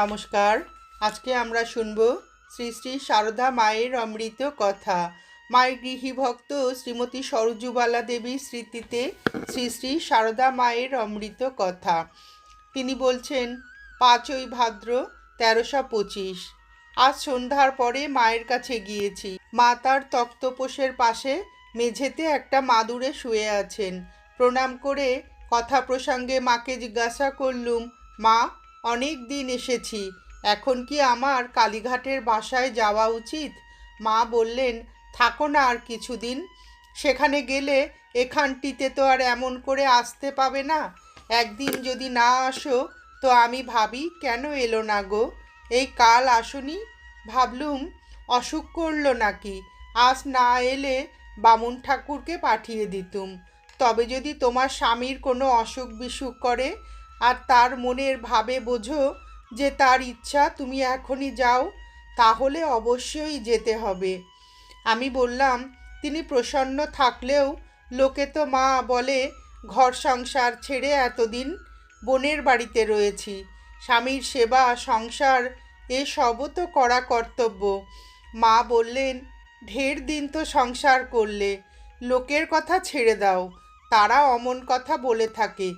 নমস্কার। আজকে আমরা শুনব শ্রী শ্রী সারদা মায়ের অমৃত কথা। মায়ের গৃহী ভক্ত শ্রীমতী সরজুবালা দেবীর স্মৃতিতে শ্রী শ্রী সারদা মায়ের অমৃত কথা। তিনি বলছেন, পাঁচই ভাদ্র তেরোশো পঁচিশ। আজ সন্ধ্যার পরে মায়ের কাছে গিয়েছি। মা তার তক্তপোষের পাশে মেঝেতে একটা মাদুরে শুয়ে আছেন। প্রণাম করে কথা প্রসঙ্গে মাকে জিজ্ঞাসা করলুম, মা অনেক দিন এসেছি। এখন কি আমার কালীঘাটের বাসায় যাওয়া উচিত? মা বললেন, থাকো না আর কিছুদিন। সেখানে গেলে এখানটিতে তো আর এমন করে আসতে পাবে না। একদিন যদি না আসো, তো আমি ভাবি, কেন এলো না গো? এই কাল আসনি? ভাবলুম, অসুখ করল নাকি? আজ না এলে বামুন ঠাকুরকে পাঠিয়ে দিতুম। তবে যদি তোমার স্বামীর কোনো অসুখ বিসুখ করে আর তার মনের ভাবে বোঝো যে তার ইচ্ছা, তুমি এখনই যাও, তাহলে অবশ্যই যেতে হবে। আমি বললাম, তিনি প্রসন্ন থাকলেও লোকে তো মা বলে, ঘর সংসার ছেড়ে এতদিন বোনের বাড়িতে রয়েছি। স্বামীর সেবা, সংসার এসবও তো করা কর্তব্য। মা বললেন, ঢের দিন তো সংসার করলে, লোকের কথা ছেড়ে দাও, তারা অমন কথা বলে থাকে।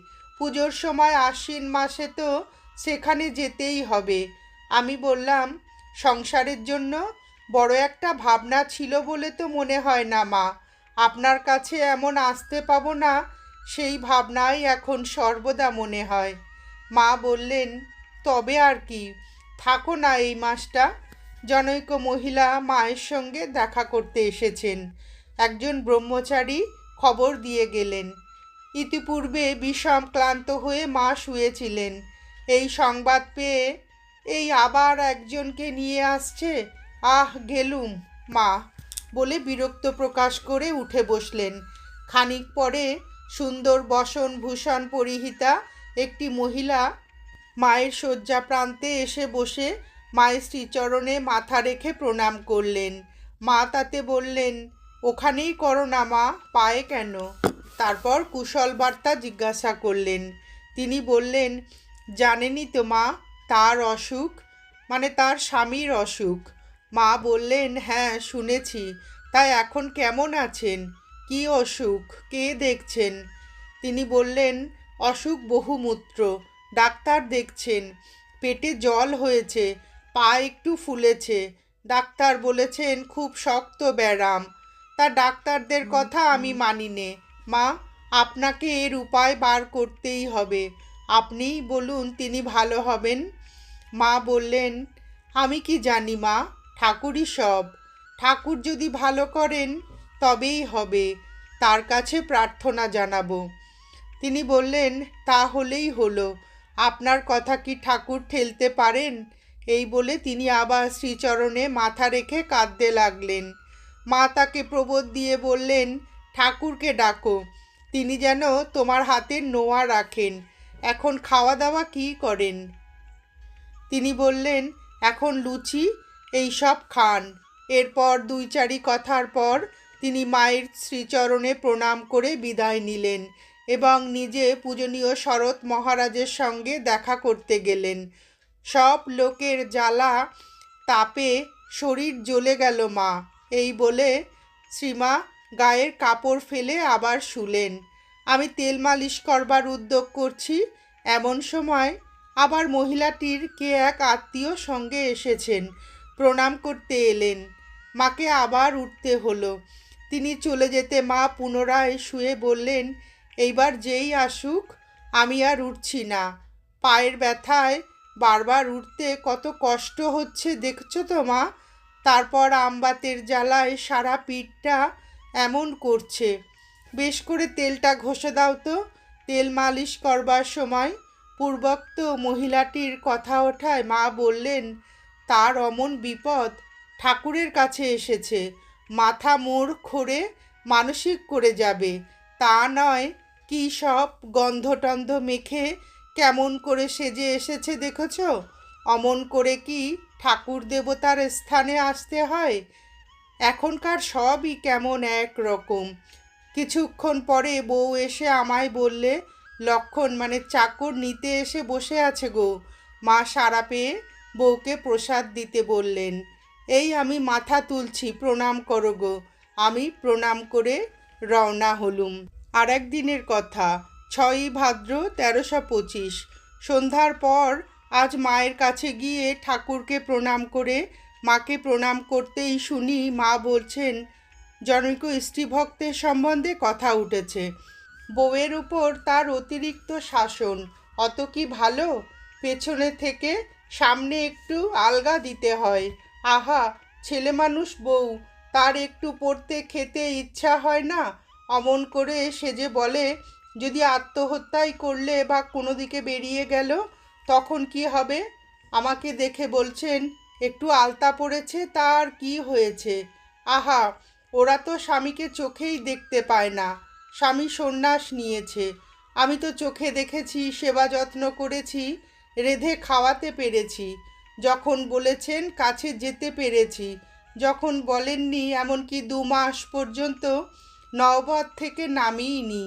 পুজোর সময় আশ্বিন মাসে তো সেখানে যেতেই হবে। আমি বললাম, সংসারের জন্য বড় একটা ভাবনা ছিল বলে তো মনে হয় না, মা। আপনার কাছে এমন আসতে পাবো না, সেই ভাবনাই এখন সর্বদা মনে হয়। মা বললেন, তবে আর কি, থাকো না এই মাসটা। জনৈক মহিলা মায়ের সঙ্গে দেখা করতে এসেছেন। একজন ব্রহ্মচারী খবর দিয়ে গেলেন। ইতিপূর্বে বিষম ক্লান্ত হয়ে মা শুয়েছিলেন। এই সংবাদ পেয়ে এই আবার একজনকে নিয়ে আসছে। আহ, গেলুম, মা, বলে বিরক্ত প্রকাশ করে উঠে বসলেন। খানিক পরে সুন্দর বসন ভূষণ পরিহিতা একটি মহিলা মায়ের শয্যা প্রান্তে এসে বসে মায়ের শ্রীচরণে মাথা রেখে প্রণাম করলেন। মা তাতে বললেন, ওখানেই করো না মা, পায়ে কেন? তারপর কুশল বার্তা জিজ্ঞাসা করলেন। তিনি বললেন, জানেনই তো মা, তার অসুখ মানে তার স্বামীর অসুখ। মা বললেন হ্যাঁ শুনেছি। তাই এখন কেমন আছেন? কি অসুখ? কে দেখছেন? তিনি বললেন, অসুখ বহুমূত্র। ডাক্তার দেখছেন। পেটে জল হয়েছে, পা একটু ফুলেছে। ডাক্তার বলেছেন, খুব শক্ত ব্যারাম তা ডাক্তারদের কথা আমি মানি নে। মা, আপনাকে এর উপায় বার করতেই হবে। আপনিই বলুন তিনি ভালো হবেন। মা বললেন, আমি কি জানি মা, ঠাকুরই সব। ঠাকুর যদি ভালো করেন, তবেই হবে। তার কাছে প্রার্থনা জানাব। তিনি বললেন, তা হলেই হলো। আপনার কথা কি ঠাকুর ঠেলতে পারেন? এই বলে তিনি আবার শ্রীচরণে মাথা রেখে কাঁদতে লাগলেন। মা তাকে প্রবোধ দিয়ে বললেন ঠাকুরকে ডাকো। তিনি যেন তোমার হাতে নোয়া রাখেন। এখন খাওয়া দাওয়া কী করেন? তিনি বললেন, এখন লুচি, এই সব খান। এরপর দুই চারি কথার পর তিনি মায়ের শ্রীচরণে প্রণাম করে বিদায় নিলেন এবং নিজে পূজনীয় শরৎ মহারাজের সঙ্গে দেখা করতে গেলেন। সব লোকের জ্বালা তাপে শরীর জ্বলে গেল মা। এই বলে, শ্রীমা গায়ের কাপড় ফেলে আবার শুলেন। আমি তেল মালিশ করবার উদ্যোগ করছি। এমন সময় আবার মহিলাটির কে এক আত্মীয় সঙ্গে এসেছেন। প্রণাম করতে এলেন। মাকে আবার উঠতে হলো। তিনি চলে যেতে মা পুনরায় শুয়ে বললেন, এইবার যেই আসুক, আমি আর উঠছি না। পায়ের ব্যথায় বারবার উঠতে কত কষ্ট হচ্ছে, দেখছ তো মা? তারপর আমবাতের জ্বালায় সারা পিঠটা এমন করছে। বেশ করে তেলটা ঘষে দাও তো। তেল মালিশ করবার সময় পূর্বোক্ত মহিলাটির কথা ওঠায় মা বললেন, তার অমন বিপদ ঠাকুরের কাছে এসেছে। মাথা মোড় খোড়ে মানসিক করে যাবে। তা নয় কি সব গন্ধটন্ধ মেখে কেমন করে সেজে এসেছে দেখেছ? অমন করে কি ঠাকুর দেবতার স্থানে আসতে হয়? এখনকার সবই কেমন এক রকম। কিছুক্ষণ পরে বউ এসে আমায় বললে, লক্ষণ মানে চাকর নিতে এসে বসে আছে গো। মা সারা পেয়ে বউকে প্রসাদ দিতে বললেন। এই আমি মাথা তুলছি, প্রণাম করো গো। আমি প্রণাম করে রওনা হলুম। আর একদিনের কথা, ছয়ই ভাদ্র তেরোশো পঁচিশ। সন্ধ্যার পর আজ মায়ের কাছে গিয়ে ঠাকুরকে প্রণাম করে মাকে প্রণাম করতেই শুনি মা বলছেন, জনৈক স্ত্রীভক্তের সম্বন্ধে কথা উঠেছে। বউয়ের উপর তার অতিরিক্ত শাসন, অত কি ভালো? পেছনে থেকে সামনে একটু আলগা দিতে হয়। আহা, ছেলে মানুষ বউ, তার একটু পড়তে খেতে ইচ্ছা হয় না? অমন করে সে যে বলে, যদি আত্মহত্যাই করলে বা কোনো দিকে বেরিয়ে গেল, তখন কি হবে? আমাকে দেখে বলছেন একটু আলতা পড়েছে, তার কি হয়েছে? আহা, ওরা তো স্বামীকে চোখেই দেখতে পায় না। স্বামী সন্ন্যাস নিয়েছে। আমি তো চোখে দেখেছি, সেবা যত্ন করেছি, রেধে খাওয়াতে পেরেছি। যখন বলেছেন, কাছে যেতে পেরেছি। যখন বলেননি, এমনকি দু মাস পর্যন্ত নওবত থেকে নামিইনি।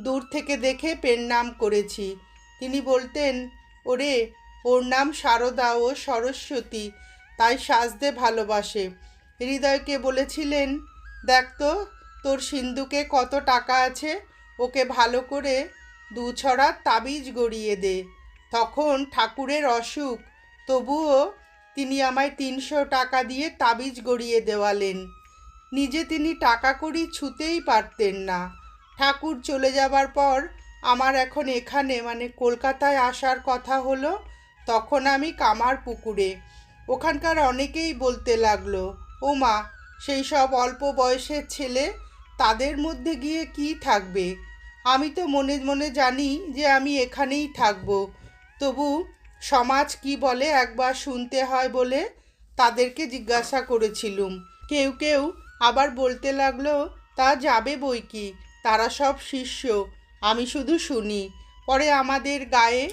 দূর থেকে দেখে পেন নাম করেছি। তিনি বলতেন, ওরে, ওর নাম সারদা ও সরস্বতী। তাই সাজতে ভালোবাসে। হৃদয়কে বলেছিলেন, দেখ তো, তোর সিন্ধুকে কত টাকা আছে, ওকে ভালো করে দু ছড়া তাবিজ গড়িয়ে দে। তখন ঠাকুরের অসুখ, তবুও তিনি আমায় তিনশো টাকা দিয়ে তাবিজ গড়িয়ে দেওয়ালেন। নিজে তিনি টাকা কড়ি ছুতেই পারতেন না। ঠাকুর চলে যাবার পর আমার এখন এখানে মানে কলকাতায় আসার কথা হলো, তখন আমি কামার পুকুরে ওখানকার অনেকেই বলতে লাগল ও মা সেই সব অল্প বয়সের ছেলে, তাদের মধ্যে গিয়ে কি থাকবে? আমি তো মনে মনে জানি যে আমি এখানেই থাকব। তবু সমাজ কি বলে একবার শুনতে হয় বলে তাদেরকে জিজ্ঞাসা করেছিলুম। কেউ কেউ আবার বলতে লাগল, তা যাবে বই কি? তারা সব শিষ্য, আমি শুধু শুনি। পরে আমাদের গায়ে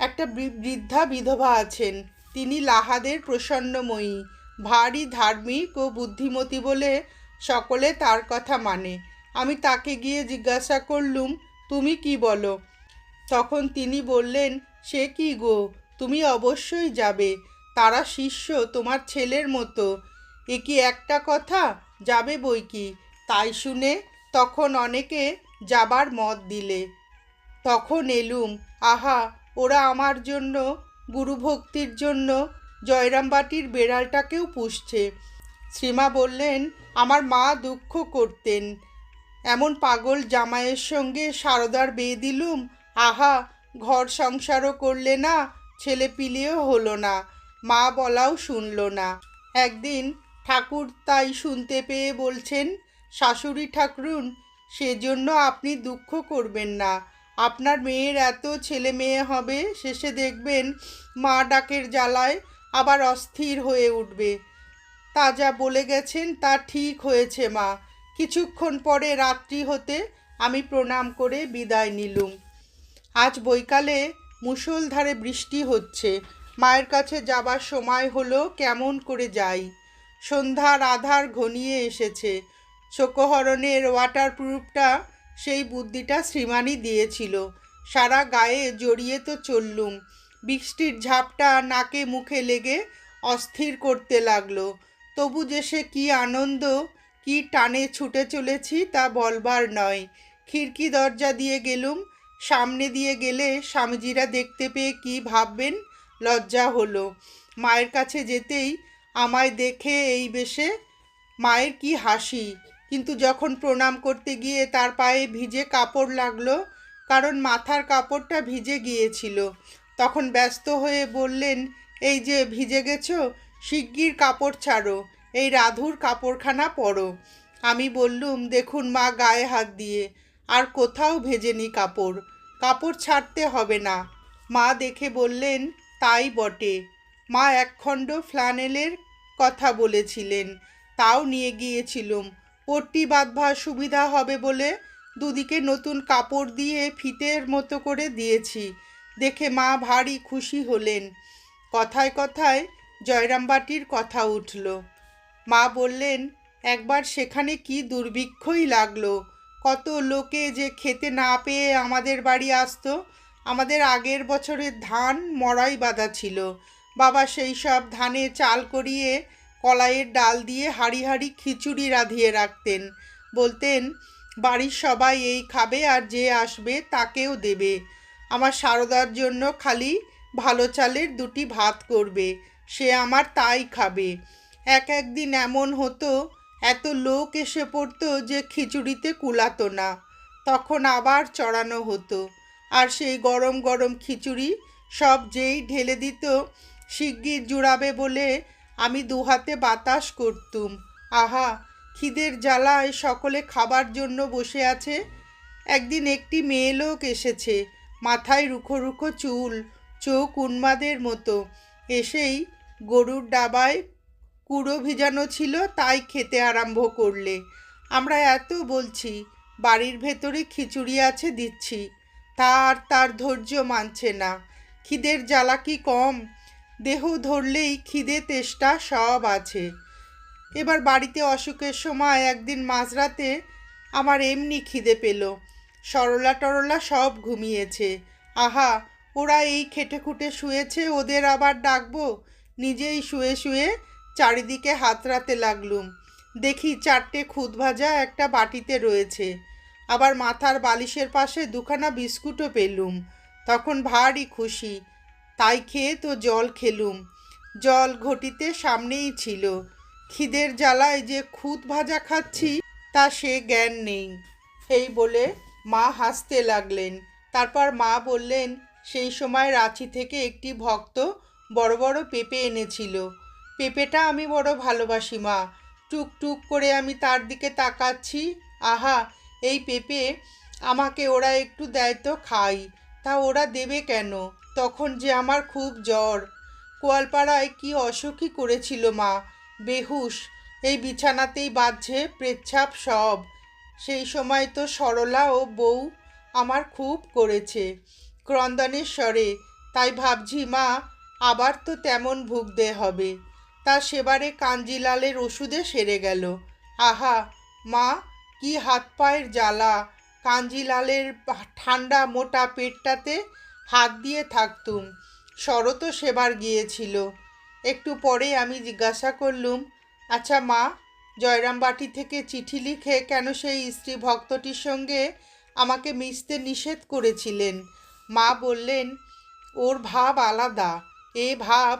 একটা বৃদ্ধা বিধবা আছেন। তিনি লাহাদের প্রসন্নময়ী, ভারী ধার্মিক ও বুদ্ধিমতী বলে সকলে তার কথা মানে। আমি তাকে গিয়ে জিজ্ঞাসা করলুম, তুমি কি বলো? তখন তিনি বললেন, সে কি গো? তুমি অবশ্যই যাবে। তারা শিষ্য তোমার ছেলের মতো। এ কি একটা কথা? যাবে বই কি? তাই শুনে তখন অনেকে যাবার মত দিলে। তখন এলুম, আহা, ওরা আমার জন্য গুরুভক্তির জন্য জয়রামবাটির বেড়ালটাকেও পুষছে। শ্রীমা বললেন, আমার মা দুঃখ করতেন। এমন পাগল জামাইয়ের সঙ্গে সারদার বিয়ে দিলুম? আহা, ঘর সংসারও করলে না, ছেলে পিলেও হলো না। মা বলাও শুনলো না। একদিন ঠাকুর তাই শুনতে পেয়ে বলছেন, শাশুড়ি ঠাকুরুন, সেজন্য আপনি দুঃখ করবেন না। আপনার মেয়ের এত ছেলে মেয়ে হবে, শেষে দেখবেন মা ডাকের জ্বালায় আবার অস্থির হয়ে উঠবে। তা যা বলে গেছেন তা ঠিক হয়েছে, মা। কিছুক্ষণ পরে রাত্রি হতে আমি প্রণাম করে বিদায় নিলুম। আজ বৈকালে মুষলধারে বৃষ্টি হচ্ছে। মায়ের কাছে যাবার সময় হলো কেমন করে যাই। সন্ধ্যার আধার ঘনিয়ে এসেছে। শোকহরণের ওয়াটারপ্রুফটা সেই বুদ্ধিটা শ্রীমানি দিয়েছিল। সারা গায়ে জড়িয়ে তো চললুম। বৃষ্টির ঝাপটা নাকে মুখে লেগে অস্থির করতে লাগল। তবু যে সে কী আনন্দ, কি টানে ছুটে চলেছি তা বলবার নয়। খিড়কি দরজা দিয়ে গেলুম। সামনে দিয়ে গেলে স্বামীজিরা দেখতে পেয়ে কি ভাববেন? লজ্জা হলো। মায়ের কাছে যেতেই আমায় দেখে এই বেশে মায়ের কি হাসি। কিন্তু যখন প্রণাম করতে গিয়ে তার পায়ে ভিজে কাপড় লাগল, কারণ মাথার কাপড়টা ভিজে গিয়েছিল, তখন ব্যস্ত হয়ে বললেন, এই যে ভিজে গেছো, শিগগির কাপড় ছাড়ো, এই রাধুর কাপড়খানা পরো। আমি বললুম, দেখুন মা গায়ে হাত দিয়ে, আর কোথাও ভেজেনি কাপড় কাপড় ছাড়তে হবে না। মা দেখে বললেন, তাই বটে। মা একখণ্ড ফ্লানেলের কথা বলেছিলেন, তাও নিয়ে গিয়েছিলুম। পট্টি বাঁধবার সুবিধা হবে বলে দুদিকে নতুন কাপড় দিয়ে ফিতের মতো করে দিয়েছি। দেখে মা ভারী খুশি হলেন। কথায় কথায় জয়রামবাটির কথা উঠল। মা বললেন, একবার সেখানে কি দুর্ভিক্ষই লাগল। কত লোকে যে খেতে না পেয়ে আমাদের বাড়ি আসতো। আমাদের আগের বছরের ধান মড়াই বাঁধা ছিল। বাবা সেই সব ধানে চাল করিয়ে কলাইয়ের ডাল দিয়ে হাড়ি হাড়ি খিচুড়ি রাঁধিয়ে রাখতেন। বলতেন, বাড়ির সবাই এই খাবে আর যে আসবে তাকেও দেবে। আমার সারদার জন্য খালি ভালো চালের দুটি ভাত করবে, সে আমার তাই খাবে। এক একদিন এমন হতো, এত লোক এসে পড়তো যে খিচুড়িতে কুলাতো না। তখন আবার চড়ানো হতো, আর সেই গরম গরম খিচুড়ি সব যেই ঢেলে দিত, শিগগির জুড়াবে বলে আমি দুহাতে বাতাস করতুম। আহা, খিদের জ্বালায় সকলে খাবার জন্য বসে আছে। একদিন একটি মেয়ে লোক এসেছে, মাথায় রুখো রুখো চুল, চোখ উন্মাদের মতো। এসেই গরুর ডাবায় কুড়ো ভিজানো ছিল, তাই খেতে আরম্ভ করলে। আমরা এত বলছি, বাড়ির ভেতরে খিচুড়ি আছে দিচ্ছি। তার তার ধৈর্য মানছে না। খিদের জ্বালা কি কম? দেহ ধরলেই খিদে, তেষ্টা সব আছে। এবার বাড়িতে অসুখের সময় একদিন মাঝরাতে আমার এমনি খিদে পেল। সরলা টরলা সব ঘুমিয়েছে। আহা, ওরা এই খেটে খুঁটে শুয়েছে, ওদের আবার ডাকবো? নিজেই শুয়ে শুয়ে চারিদিকে হাতড়াতে লাগলুম। দেখি চারটে খুদ ভাজা একটা বাটিতে রয়েছে। আবার মাথার বালিশের পাশে দুখানা বিস্কুটও পেলুম। তখন ভারী খুশি। তাই খেয়ে তো জল খেলুম। জল ঘটিতে সামনেই ছিল। খিদের জ্বালায় যে খুদ ভাজা খাচ্ছি, তা সে জ্ঞান নেই। এই বলে মা হাসতে লাগলেন। তারপর মা বললেন, সেই সময় রাঁচি থেকে একটি ভক্ত বড় বড় পেঁপে এনেছিল। পেঁপেটা আমি বড় ভালোবাসি মা। টুক টুক করে আমি তার দিকে তাকাচ্ছি। আহা, এই পেঁপে আমাকে ওরা একটু দেয় তো খাই। তা ওরা দেবে কেন? তখন যে আমার খুব জ্বর। কোয়ালপাড়ায় কি অসুখই করেছিল মা? বেহুশ, এই বিছানাতেই বাঁধছে প্রেচ্ছাপ সব। সেই সময় তো সরলা ও বউ আমার খুব করেছে ক্রন্দনের স্বরে তাই ভাবছি, মা, আবার তো তেমন ভুগতে হবে। তা সেবারে কাঞ্জিলালের ওষুধে সেরে গেল। আহা, মা, কি হাত পায়ের জ্বালা। কাঞ্জিলালের ঠান্ডা মোটা পেটটাতে হাত দিয়ে থাকতুম। শরৎ সেবার গিয়েছিল। একটু পরে আমি জিজ্ঞাসা করলুম আচ্ছা মা জয়রামবাটি থেকে চিঠি লিখে কেন সেই স্ত্রী ভক্তটির সঙ্গে আমাকে মিশতে নিষেধ করেছিলেন? মা বললেন, ওর ভাব আলাদা। এ ভাব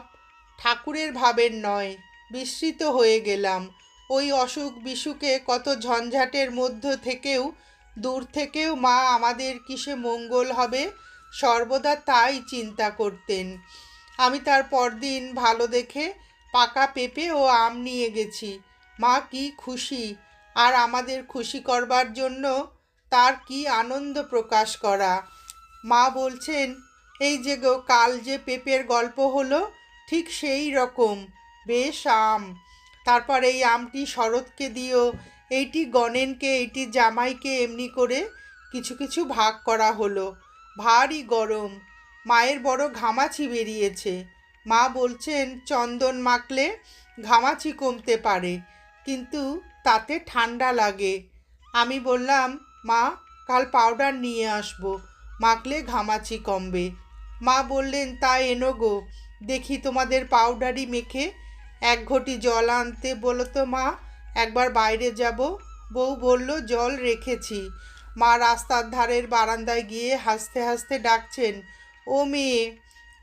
ঠাকুরের ভাবের নয়। বিস্মৃত হয়ে গেলাম। ওই অসুখ বিসুখে কত ঝঞ্ঝাটের মধ্য থেকেও, দূর থেকেও মা আমাদের কিসে মঙ্গল হবে সর্বদা তাই চিন্তা করতেন। আমি তার পরদিন ভালো দেখে পাকা পেঁপে ও আম নিয়ে গেছি। মা কি খুশি। আর আমাদের খুশি করবার জন্য তার কি আনন্দ প্রকাশ করা। মা বলছেন, এই যে গো, কাল যে পেঁপের গল্প হলো, ঠিক সেই রকম। বেশ আম। তারপর এই আমটি শরৎকে দিও, এইটি গণেনকে, এইটি জামাইকে এমনি করে কিছু কিছু ভাগ করা হলো। ভারী গরম। মায়ের বড় ঘামাচি বেরিয়েছে। মা বলছেন, চন্দন মাখলে ঘামাচি কমতে পারে, কিন্তু তাতে ঠান্ডা লাগে। আমি বললাম, মা, কাল পাউডার নিয়ে আসব, মাখলে ঘামাচি কমবে। মা বললেন, তা এনো গো, দেখি তোমাদের পাউডারই মেখে এক ঘটি জল আনতে। বলো তো মা, একবার বাইরে যাব। বউ বলল, জল রেখেছি। মা রাস্তার ধারের বারান্দায় গিয়ে হাসতে হাসতে ডাকছেন, ও মেয়ে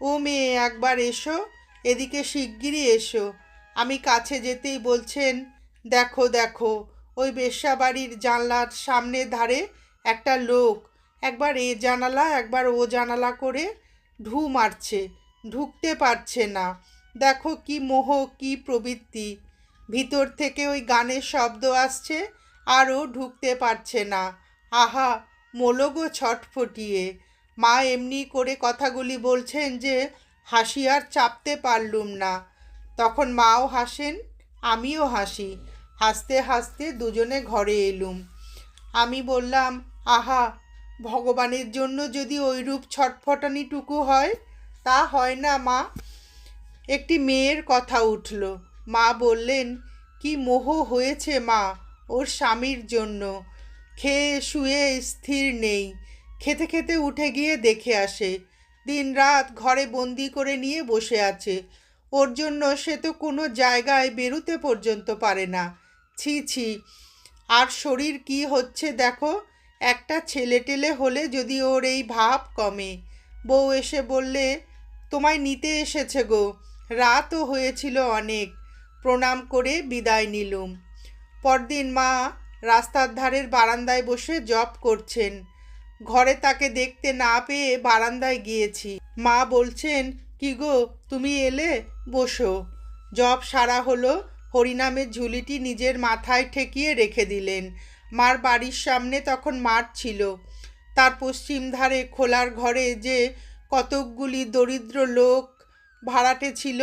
ও মেয়ে, একবার এসো, এদিকে শিগগিরই এসো। আমি কাছে যেতেই বলছেন, দেখো দেখো, ওই বেশ্যা বাড়ির জানলার সামনের ধারে একটা লোক, একবার এ জানালা, একবার ও জানালা করে ঢু মারছে, ঢুকতে পারছে না। দেখো কি মোহ, কি প্রবৃত্তি। ভিতর থেকে ওই গানের শব্দ আসছে আরও ঢুকতে পারছে না। আহা, মোলগো ছটফটিয়ে। মা এমনি করে কথাগুলি বলছেন যে, হাসি আর চাপতে পারলুম না। তখন মাও হাসেন, আমিও হাসি। হাসতে হাসতে দুজনে ঘরে এলুম। আমি বললাম, আহা, ভগবানের জন্য যদি ওইরূপ ছটফটানিটুকু হয়, তা হয় না মা। একটি মেয়ের কথা উঠল। মা বললেন, কি মোহ হয়েছে মা, ওর স্বামীর জন্য। খেয়ে শুয়ে স্থির নেই। খেতে খেতে উঠে গিয়ে দেখে আসে দিন রাত ঘরে বন্দি করে নিয়ে বসে আছে। ওর জন্য সে তো কোনো জায়গায় বেরুতে পর্যন্ত পারে না। ছি ছি, আর শরীর কি হচ্ছে দেখো? একটা ছেলে টেলে হলে যদি ওর এই ভাব কমে। বউ এসে বললে, তোমায় নিতে এসেছে গো। রাতও হয়েছিল অনেক। প্রণাম করে বিদায় নিলুম। পরদিন মা রাস্তার ধারের বারান্দায় বসে জব করছেন। ঘরে তাকে দেখতে না পেয়ে বারান্দায় গিয়েছি। মা বলছেন, কি গো, তুমি এলে? বসো। জব সারা হলো, হরিনামের ঝুলিটি নিজের মাথায় ঠেকিয়ে রেখে দিলেন। মার বাড়ির সামনে তখন মাঠ ছিল। তার পশ্চিম ধারে খোলার ঘরে যে কতকগুলি দরিদ্র লোক ভাড়াটে ছিল,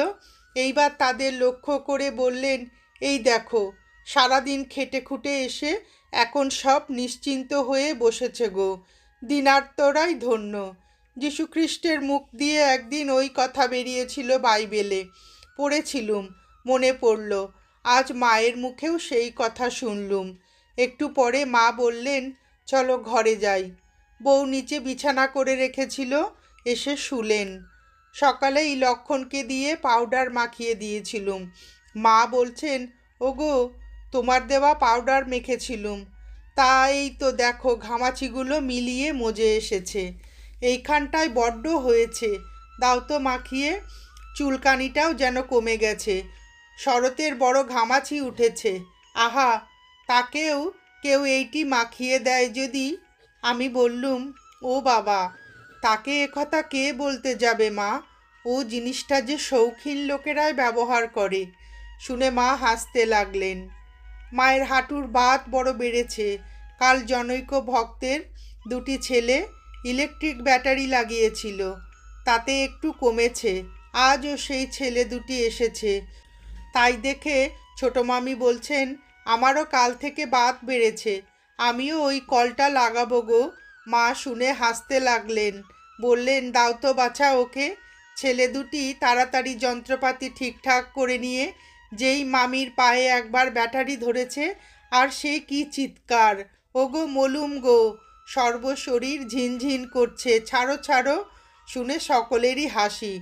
এইবার তাদের লক্ষ্য করে বললেন, এই দেখো সারাদিন খেটে খুটে এসে এখন সব নিশ্চিন্ত হয়ে বসেছে গো। দিনার্তরাই ধন্য। যীশুখ্রিস্টের মুখ দিয়ে একদিন ওই কথা বেরিয়েছিল বাইবেলে। পড়েছিলুম, মনে পড়ল, আজ মায়ের মুখেও সেই কথা শুনলুম। একটু পরে মা বললেন, চলো ঘরে যাই। বউ নিচে বিছানা করে রেখেছিল, এসে শুলেন। সকালে এই লক্ষণকে দিয়ে পাউডার মাখিয়ে দিয়েছিলুম। মা বলছেন, ওগো তোমার দেওয়া পাউডার মেখেছিলুম। তা এই তো দেখো ঘামাচিগুলো মিলিয়ে মজে এসেছে। এইখানটায় বড্ড হয়েছে। দাও তো মাখিয়ে, চুলকানিটাও যেন কমে গেছে। শরতের বড় ঘামাচি উঠেছে। আহা, তাকেও, কেউ এইটি মাখিয়ে দেয় যদি? আমি বললুম, ও বাবা, তাকে একথা কে বলতে যাবে মা? ও জিনিসটা যে শৌখিন লোকেরাই ব্যবহার করে। শুনে মা হাসতে লাগলেন। মায়ের হাঁটুর বাত বড় বেড়েছে। কাল জনৈক ভক্তের দুটি ছেলে ইলেকট্রিক ব্যাটারি লাগিয়েছিল। তাতে একটু কমেছে। আজও সেই ছেলে দুটি এসেছে। তাই দেখে ছোট মামি বলছেন, আমারও কাল থেকে বাত বেড়েছে। আমিও ওই কলটা লাগাবো গো। মা শুনে হাসতে লাগলেন। বললেন, দাও তো বাছা ওকে। ছেলে দুটি তাড়াতাড়ি যন্ত্রপাতি ঠিকঠাক করে নিয়ে যেই মামির পায়ে একবার ব্যাটারি ধরেছে, আর সে কি চিৎকার। ওগো মলুম গো, সর্বশরীর ঝিনঝিন করছে, ছাড়ো ছাড়ো, শুনে সকলেরই হাসি।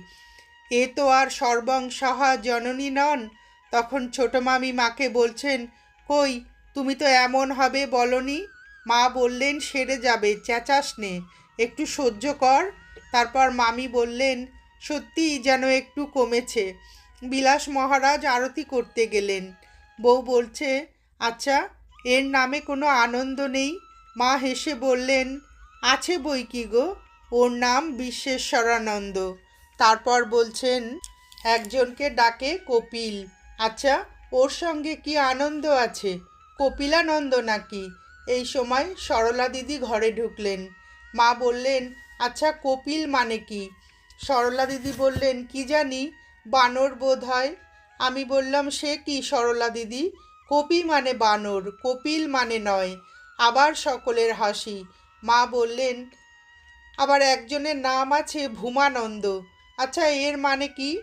এ তো আর সর্বংসহা জননী নন। তখন ছোট মামি মাকে বলছেন, কই, তুমি তো এমন হবে বলনি? মা বললেন, সেরে যাবে, চেঁচাস নে, একটু সহ্য কর। তারপর মামি বললেন, সত্যিই যেন একটু কমেছে। বিলাস মহারাজ আরতি করতে গেলেন। বউ বলছে আচ্ছা এর নামে কোনো আনন্দ নেই। মা হেসে বললেন, আছে বই কি গো? ওর নাম বিশ্বেশ্বরানন্দ। তারপর বলছেন, একজনকে ডাকে কপিল। আচ্ছা ওর সঙ্গে কি আনন্দ আছে? কপিলানন্দ নাকি? এই সময় সরলা দিদি ঘরে ঢুকলেন। মা বললেন আচ্ছা কপিল মানে কি? সরলা দিদি বললেন, কি জানি? বানর বোধ হয়? আমি বললাম, সে কি সরলা দিদি? কপি মানে বানর, কপিল মানে নয়। আবার সকলের হাসি। মা বললেন, আবার একজনের নাম আছে ভূমানন্দ। আচ্ছা এর মানে কি?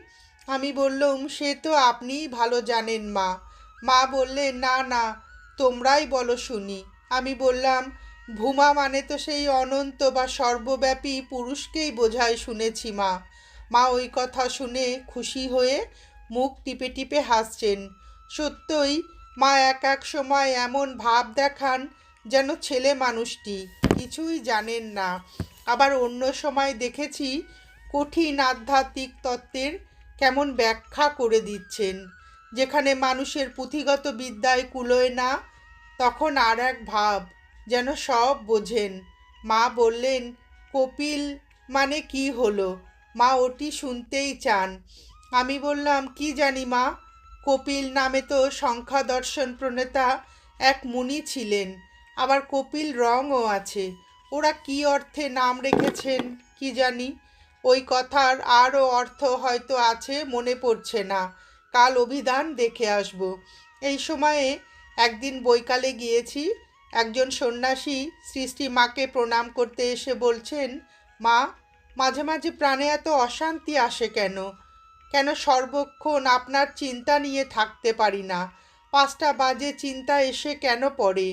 আমি বললাম, সে তো আপনিই ভালো জানেন, মা। মা বললেন, না না, তোমরাই বলো শুনি। আমি বললাম, ভূমা মানে তো সেই অনন্ত বা সর্বব্যাপী পুরুষকেই বোঝায় শুনেছি, মা। মা ওই কথা শুনে খুশি হয়ে মুখ টিপে টিপে হাসছেন। সত্যই মা এক এক সময় এমন ভাব দেখান যেন ছেলে মানুষটি কিছুই জানেন না। আবার অন্য সময় দেখেছি কঠিন আধ্যাত্মিক তত্ত্বের কেমন ব্যাখ্যা করে দিচ্ছেন। যেখানে মানুষের পুঁথিগত বিদ্যায় কুলোয় না, তখন আর এক ভাব যেন সব বোঝেন। মা বললেন, কপিল মানে কি হলো? মা ওটি শুনতেই চান। আমি বললাম, কি জানি মা, কপিল নামে তো সংখ্যা দর্শন প্রণেতা এক মুনি ছিলেন। আবার কপিল রঙও আছে। ওরা কি অর্থে নাম রেখেছেন কি জানি? ওই কথার আরও অর্থ হয়তো আছে, মনে পড়ছে না। কাল অভিধান দেখে আসব। এই সময়ে একদিন বৈকালে গিয়েছি। একজন সন্ন্যাসী শ্রী মাকে প্রণাম করতে এসে বলছেন, মা মাঝে মাঝে প্রাণে এত অশান্তি আসে কেন? কেন সর্বক্ষণ আপনার চিন্তা নিয়ে থাকতে পারি না? পাঁচটা বাজে চিন্তা এসে কেন পড়ে?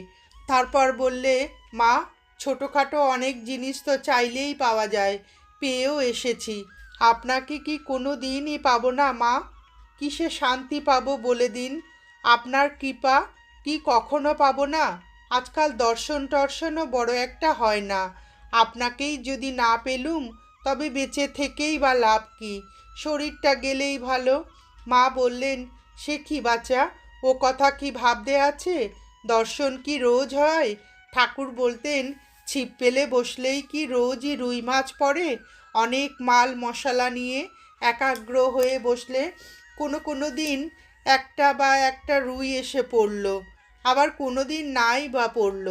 তারপর বললে, মা, ছোটোখাটো অনেক জিনিস তো চাইলেই পাওয়া যায়, পেয়েও এসেছি। আপনাকে কি কোনো দিনই পাবো না, মা? কিসে শান্তি পাবো বলে দিন? আপনার কৃপা কি কখনো পাবো না? আজকাল দর্শন টর্শনও বড় একটা হয় না। আপনাকেই যদি না পেলুম তবে বেঁচে থেকেই বা লাভ কি? শরীরটা গেলেই ভালো। মা বললেন, সে কি বাচ্চা? ও কথা কি ভাবতে আছে? দর্শন কি রোজ হয়? ঠাকুর বলতেন, ছিপ পেলে বসলেই কি রোজই রুই মাছ পড়ে? অনেক মাল মশলা নিয়ে একাগ্র হয়ে বসলে কোনো কোনো দিন একটা বা একটা রুই এসে পড়ল, আবার কোনো দিন নাই বা পড়ল।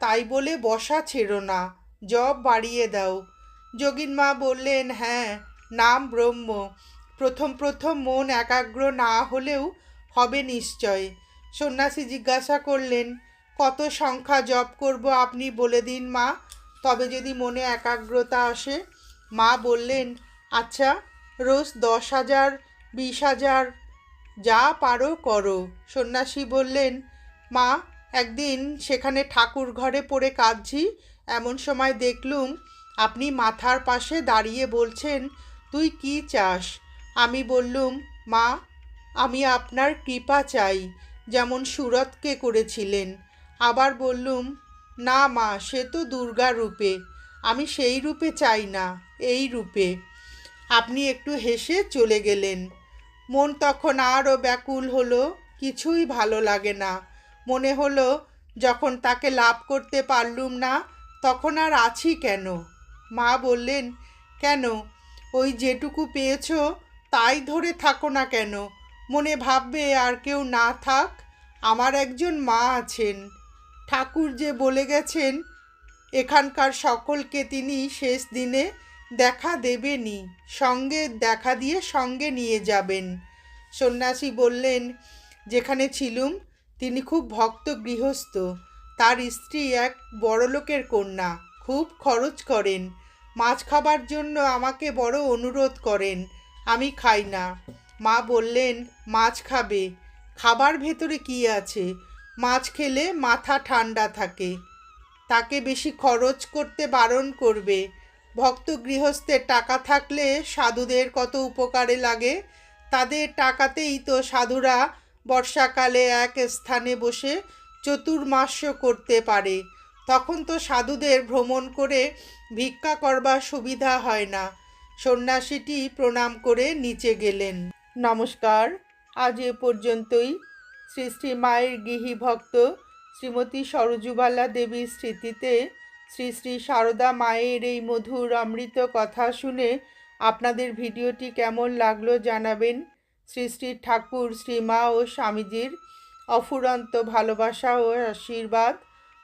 তাই বলে বসা ছেড়ো না, জব বাড়িয়ে দাও। যোগিন মা বললেন হ্যাঁ নাম ব্রহ্ম। প্রথম প্রথম মন একাগ্র না হলেও হবে নিশ্চয়। সন্ন্যাসী জিজ্ঞাসা করলেন, কত সংখ্যা জপ করব আপনি বলে দিন মা? তবে যদি মনে একাগ্রতা আসে? মা বললেন আচ্ছা রোজ দশ হাজার, বিশ হাজার, যা পারো করো। সন্ন্যাসী বললেন, মা, একদিন সেখানে ঠাকুর ঘরে পড়ে কাঁদছি। এমন সময় দেখলুম আপনি মাথার পাশে দাঁড়িয়ে বলছেন, তুই কি চাস? আমি বললুম, মা, আমি আপনার কৃপা চাই, যেমন সুরতকে করেছিলেন। আবার বললুম, না মা, সে তো দুর্গা রূপে, আমি সেই রূপে চাই না, এই রূপে। আপনি একটু হেসে চলে গেলেন। মন তখন আরও ব্যাকুল হলো, কিছুই ভালো লাগে না। মনে হলো, যখন তাকে লাভ করতে পারলুম না, তখন আর আছি কেন? মা বললেন, কেন? ওই যেটুকু পেয়েছ, তাই ধরে থাকো না কেন। মনে ভাববে আর কেউ না থাক, আমার একজন মা আছেন। ঠাকুর যে বলে গেছেন, এখানকার সকলকে তিনি শেষ দিনে দেখা দেবেনি সঙ্গে দেখা দিয়ে সঙ্গে নিয়ে যাবেন। সন্ন্যাসী বললেন, যেখানে ছিলুম, তিনি খুব ভক্ত গৃহস্থ। তার স্ত্রী এক বড়লোকের কন্যা, খুব খরচ করেন। মাছ খাবার জন্য আমাকে বড় অনুরোধ করেন, আমি খাই না। মা বললেন, মাছ খাবে। খাবার ভেতরে কি আছে? মাছ খেলে মাথা ঠান্ডা থাকে। তাকে বেশি খরচ করতে বারণ করবে। ভক্ত গৃহস্থের টাকা থাকলে সাধুদের কত উপকারে লাগে? তাদের টাকাতেই তো সাধুরা বর্ষাকালে এক স্থানে বসে চতুর্মাস্য করতে পারে। তখন তো সাধুদের ভ্রমণ করে ভিক্ষা করবার সুবিধা হয় না। সন্ন্যাসীটি প্রণাম করে নিচে গেলেন। নমস্কার, আজ এ পর্যন্তই। শ্রী শ্রী মায়ের গৃহী ভক্ত শ্রীমতী সরজুবালা দেবীর স্মৃতিতে শ্রী শ্রী সারদা মায়ের এই মধুর অমৃত কথা শুনে আপনাদের ভিডিওটি কেমন লাগল জানাবেন। শ্রী শ্রী ঠাকুর শ্রীমা ও স্বামীজির অফুরন্ত ভালোবাসা ও আশীর্বাদ।